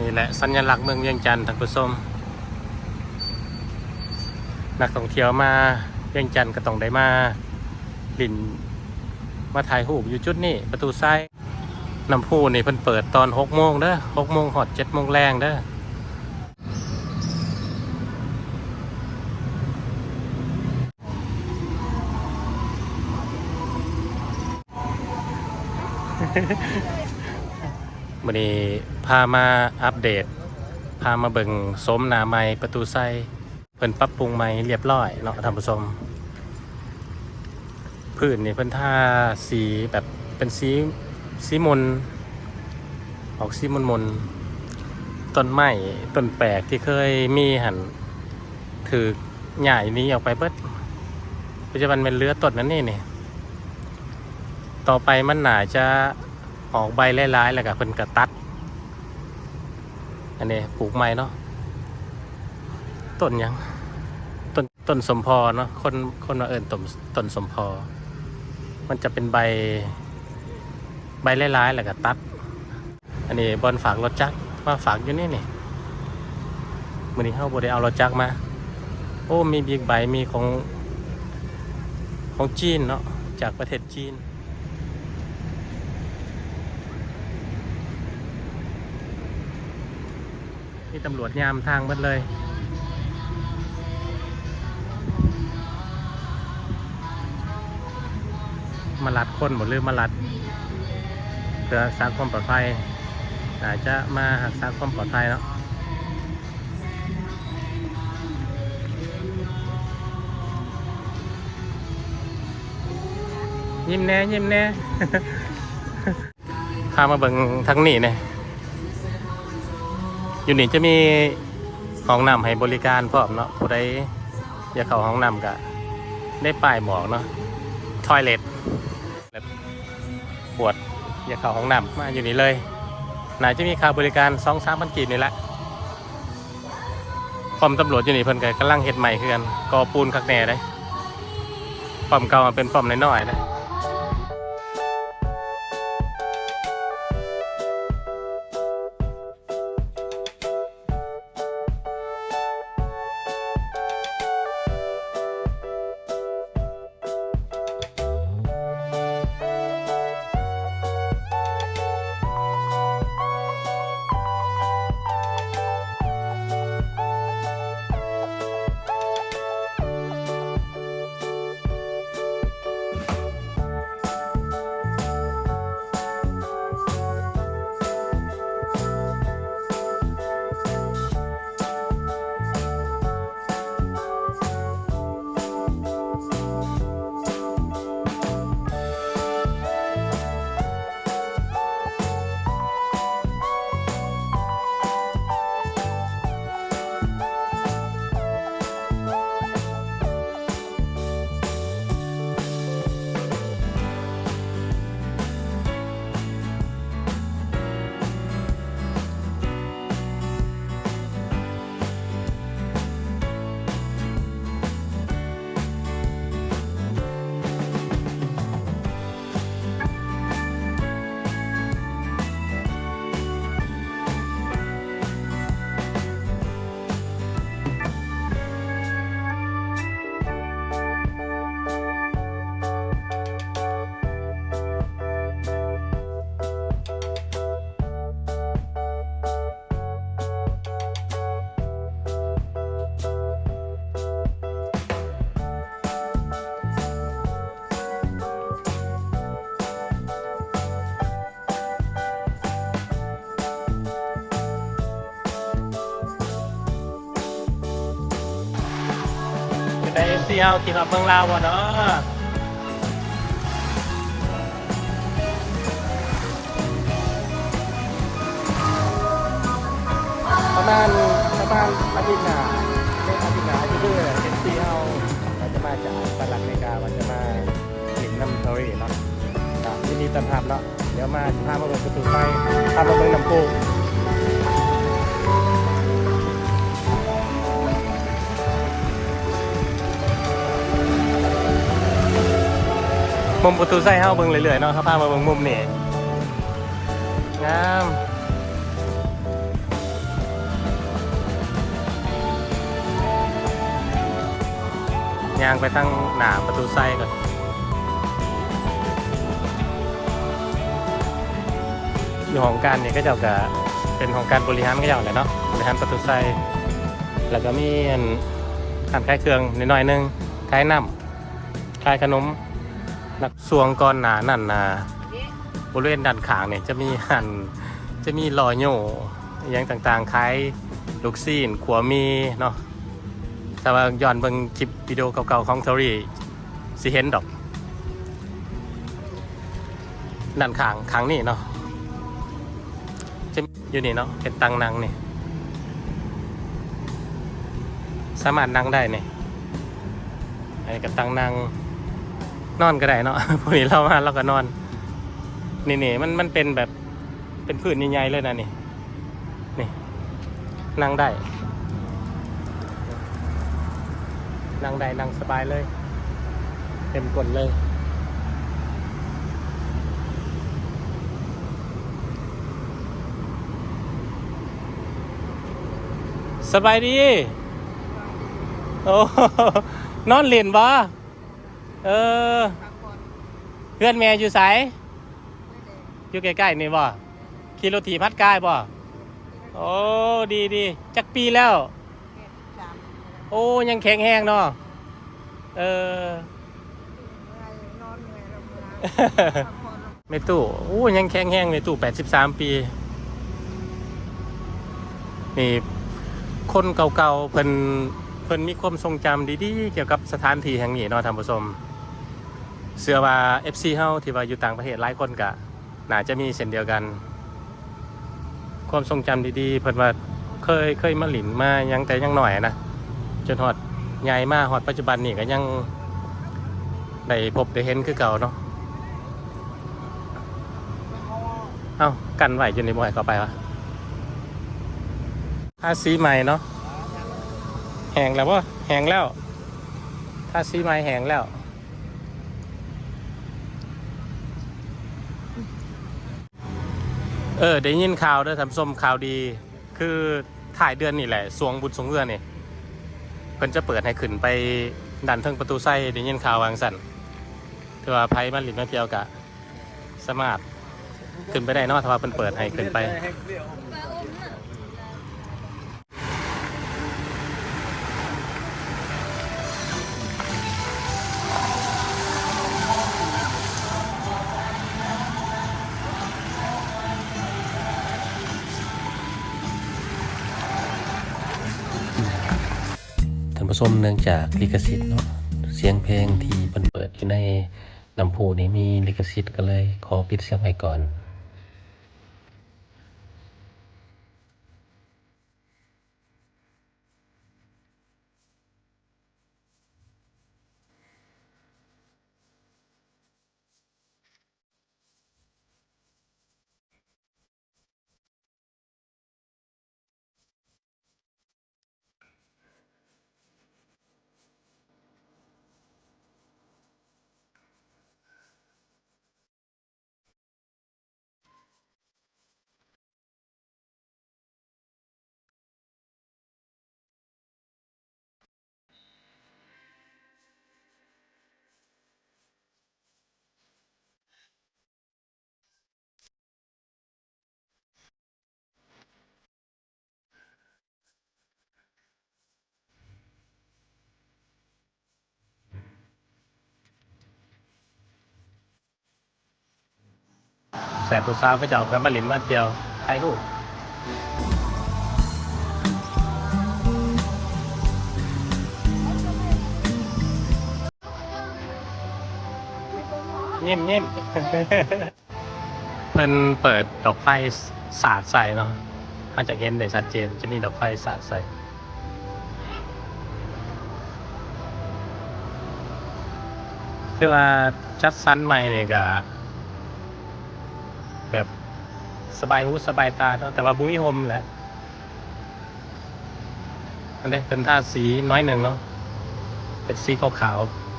นี่แหละสัญลักษณ์เมืองเวียงจันทร์ท่านผู้ชมนักท่องเที่ยวมาเวียงจันทร์ก็ต้องได้มาลินมาถ่ายรูปอยู่จุดนี้ประตูซ้ายน้ำพุนี่เพิ่นเปิดตอน6โมงเด้อ6โมงหอด7โมงแรงเด้อ วันนี้พามาอัปเดต พามาเบิ่งสมนาไม้ประตูไส้เพิ่นปรับปรุงไม้เรียบร้อยเนาะท่านผู้ชมพื้นนี่เพิ่นท่าสีแบบเป็นสีสีมนออกสีมนมนต้นไม้ต้นแปลกที่เคยมีหันถือใหญ่นี้ออกไปเบิดปัจจุบันเป็นเรือต้นนั่นนี่นี่ต่อไปมันหนาจะ ออกใบร้ายๆแล้วก็เพิ่นกระตัด อันนี้ปลูกใหม่เนาะต้นยังต้นต้นสมพอเนาะคนคนมาเอิญต้นต้นสมพอ มันจะเป็นใบ ใบร้ายๆแล้วก็ตัด อันนี้บอลฝากรถจักรมาฝากอยู่นี่นี่มือนี้เข้าบได้เอารถจักรมา โอ้มีบิ๊กไบมีของของจีนเนาะจากประเทศจีน ตำรวจยามทางหมดเลย มาลัดคนหมดเลยมาลัดเพื่อรักษาความปลอดภัยอาจจะมาหักษาความปลอดภัยเนาะยิ้มแน่ยิ้มแน่ พามาเบิ่งทั้งนี้เนี่ย อยู่นี่จะมีห้องน้ำให้บริการพร้อมเนาะผู้ใดอยากเข้าห้องน้ำก็ได้ป้ายบอกเนาะทอยเล็ตปวดอยากเข้าห้องน้ำมาอยู่นี่เลยน่าจะมีค่าบริการสองสามพันกีบนี่แหละป้อมตำรวจอยู่นี่เพิ่นก็กำลังเฮ็ดใหม่คือกันก่อปูนคักแน่เลยป้อมเก่ามันเป็นป้อมน้อยๆนะ ซียวที่กับเมืองลาวเนาะประมาณประมาณอาทิตย์หน้าเดือนอาทิตย์หน้าที่เดือนเอ็นซีเอาเราจะมาจากสหรัฐอเมริกาวันจะมาเหลินน้ำทอรีเนาะก็ยินดีต้อนรับเนาะเดี๋ยวมาพามาเบิ่งประตูไฟพามาเบิ่งน้ำพุ มุมประตูไส่เฮาเบิ่งเรื่อยๆเนาะเขาพามาเบิ่งมุมนี่งามยางไปตั้งหนาประตูไส่ก่อนอยู่ของการเนี่ยก็จะกับเป็นของการบริหารก็อย่างไรเนาะบริหารประตูไซแล้วก็มีอันขานคล้ายเครื่องนิดหน่อยนึงคล้ายน้ำคล้ายขนม นักสวงก่อนหนานั่นนาบริเวณด้านขางเนี่ยจะมีหันจะมีลอยโย่อย่างต่างๆขายลูกซีนขัวมีเนาะแต่ว่าย้อนเบิ่งคลิปวิดีโอเก่าๆของเทอรี่สิเห็นดอกด้านขางขางนี่เนาะจะอยู่นี่เนาะเป็นตังนังนี่สามารถนั่งได้เนี่ไอ้กับตังนัง นอนก็ได้เนาะ พวกนี้เรามาเราก็นอน นี่นี่มันมันเป็นแบบเป็นพื้นใหญ่ๆเลยนะนี่ นี่ นั่งได้ นั่งได้นั่งสบายเลย เต็มกดเลยสบายดี โอ้ นอนเล่นบ่ เออเพื่อนแม่อยู่ไสอยู่ใกล้ๆนี่บ่ขี่รถถีบพัดกายบ่โอ้ดีดีจักปีแล้ว โอ้ยังแข็งแห้งเนาะเออไม่ตู้โอ้ยังแข็งแห้งไม่ตู้แปดสิบสามปี นี่ คนเก่าๆเพิ่นเพิ่นมีความทรงจำดีๆ เกี่ยวกับสถานที่แห่งนี้เนาะท่านผู้ชม เชื่อว่า FC เฮาที่ว่าอยู่ต่างประเทศหลายคนก็น่าจะมีเช่นเดียวกัน ความทรงจำดีๆ เพิ่นว่าเคยเคยมาหลินมายังแต่ยังหน่อยนะจนฮอดใหญ่มากฮอดปัจจุบันนี่ก็ยังได้พบได้เห็นคือเก่าเนาะเอ้ากันไหวจนในบ่อยเข้าไปวะทาสีใหม่เนาะแหงแล้ววะแหงแล้วทาสีใหม่แหงแล้ว เออได้ยินข่าวด้วยทำส้มข่าวดี คือถ่ายเดือนนี่แหละสวงบุญสงเอือนี่เพิ่นจะเปิดให้ขึ้นไปดันเทิงประตูไส้ได้ยินข่าววางสันถือว่าไพ่มาหลินมาเที่ยวกะ สมาร์ทขึ้นไปได้เนอกถ้าว่าเพิ่นเปิดให้ขึ้นไป ท่านผู้ชมเนื่องจากลิขสิทธิ์เนาะเสียงเพลงที่เพิ่นเปิดอยู่ในลำโพงนี้มีลิขสิทธิ์ก็เลยขอปิดเสียงไว้ก่อน แสบตัวซาวก็จะเอาแฟนมาหลินมาเดียวใครรูปเงียบเงียบเพิ่นเปิดดอกไฟสาดใส่เนาะอาจจะเห็นได้ชัดเจนจะมีดอกไฟสาดใส่คือว่าจัดซันใหม่เนี่ยก็บบ สบายหูสบายตาเนาะแต่ว่าบุ้ยโฮมแหละอันนี้เป็นท่าสีน้อยหนึ่งเนาะเป็นสีขาวๆ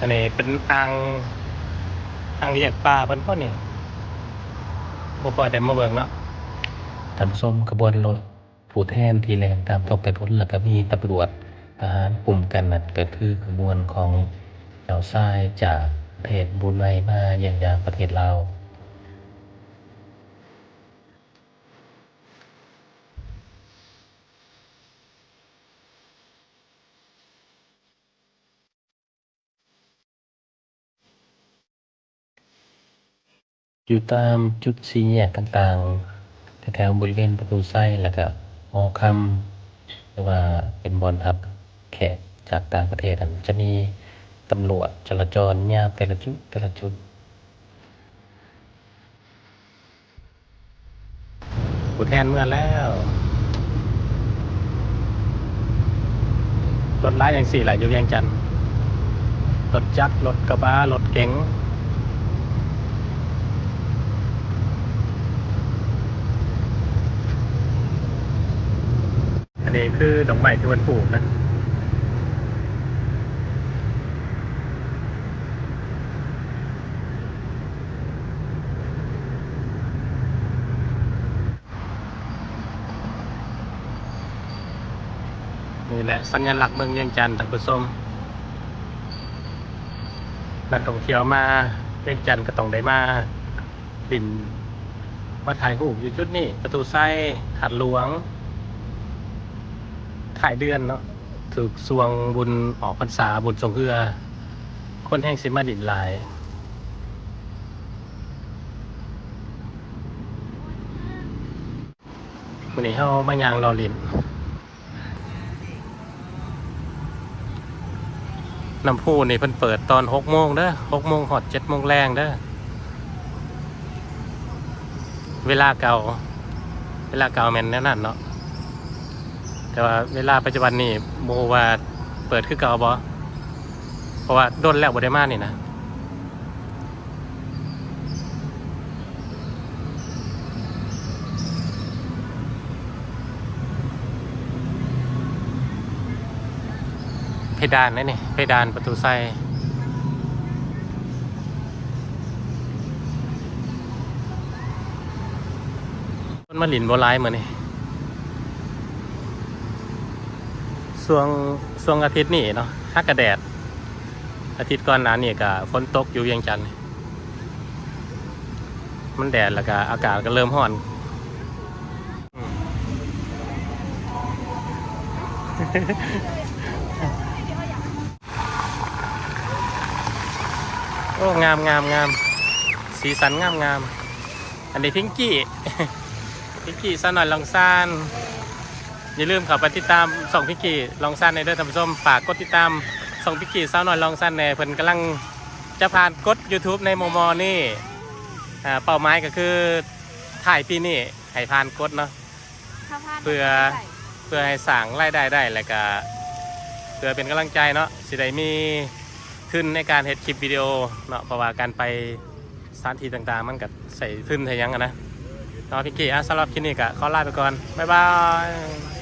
อันนี้เป็นอ่างอ่างเรียกปลาเพิ่นพ่อนี่บ่ปล่อยแต่มาเบิ่งเนาะท่านผู้มขบวนรถผู้แทนที่แรงตามตกไปพ้นแล้วก็มีตำรวจทหารกลุ่มกันนั่นก็คือขบวนของชาวซ้ายจาก เทศบรูไนมาอย่างอย่างประเทศลาวอยู่ตามจุดสี่แยกต่างๆ แถวๆบริเวณประตูไส้แล้วก็หอคำหรือว่าเป็นบอลทับแขกจากต่างประเทศอันจะมี ตำรวจจราจรยามแต่ละจุดแต่ละจุดผู้แทนเมื่อแล้วรถร้ายอย่างสี่หลายอยู่เวียงจันทน์รถจักรรถกระบะรถเก๋งอันนี้คือดอกไม้ที่มันปลูกนะ แหละสัญลักษณ์เมืองเวียงจันทร์ท่านผู้ชมนักท่องเที่ยวมาเวียงจันทร์ก็ต้องได้มาบินมาถ่ายรูปอยู่จุดนี้ ประตูไส้หัดหลวง ถ่ายเดือนเนาะถูกสวงบุญออกพรรษาบุญทรงเรือ คนแห่งสิมาดินหลายวันนี้เฮามายางรอลิน น้ำพุนี่เพิ่นเปิดตอนหกโมงเด้อหกโมงหอดเจ็ดโมงแรงเด้อเวลาเก่า เวลาเก่าแมนแน่นั่นเนาะแต่ว่าเวลาปัจจุบันนี่โมว่าเปิดคือเก่าบ่เพราะว่าโดนแล้วบ่ได้มานี่นะ เพดานนั่นนี่เพดานประตูไส้คนมาหลินโบรายเหมือนนี่ช่วงช่วงอาทิตย์นี่เนาะฮักกระแดด อาทิตย์ก่อนหน้านี่ก็ฝนตกอยู่เวียงจันทน์มันแดดแล้วก็อากาศก็เริ่มร้อนอืม โอ้งามงามงามสีสันงามงามอันนี้พิงกี้พิงกี้ซะหน่อยลองซ่านอย่าลืมเขับไปติดตามส่องพิกกี้ลองสั้นในเด้อท่านผู้ชมฝากกดติดตามส่องพิกกี้สาวน้อยลองสั้นในเพิ่นกำลังจะผ่านกด YouTube ในโมมอนี่อ่าเป้าหมายก็คือถ่ายปีนี้ให้ผ่านกดเนาะถ้าพลาดเพื่อเพื่อให้สั่งรายได้ได้แล้วก็เพื่อเป็นกำลังใจเนาะสิได้มี ขึ้นในการเฮ็ดคลิปวิดีโอเนาะเพราะว่าการไปสถานที่ต่างๆ มันก็ใส่ขึ้นทะยังกันะเนาะพี่กี้อะสำหรับคลิปนี้ก็ขอลาไปก่อน บ๊ายบาย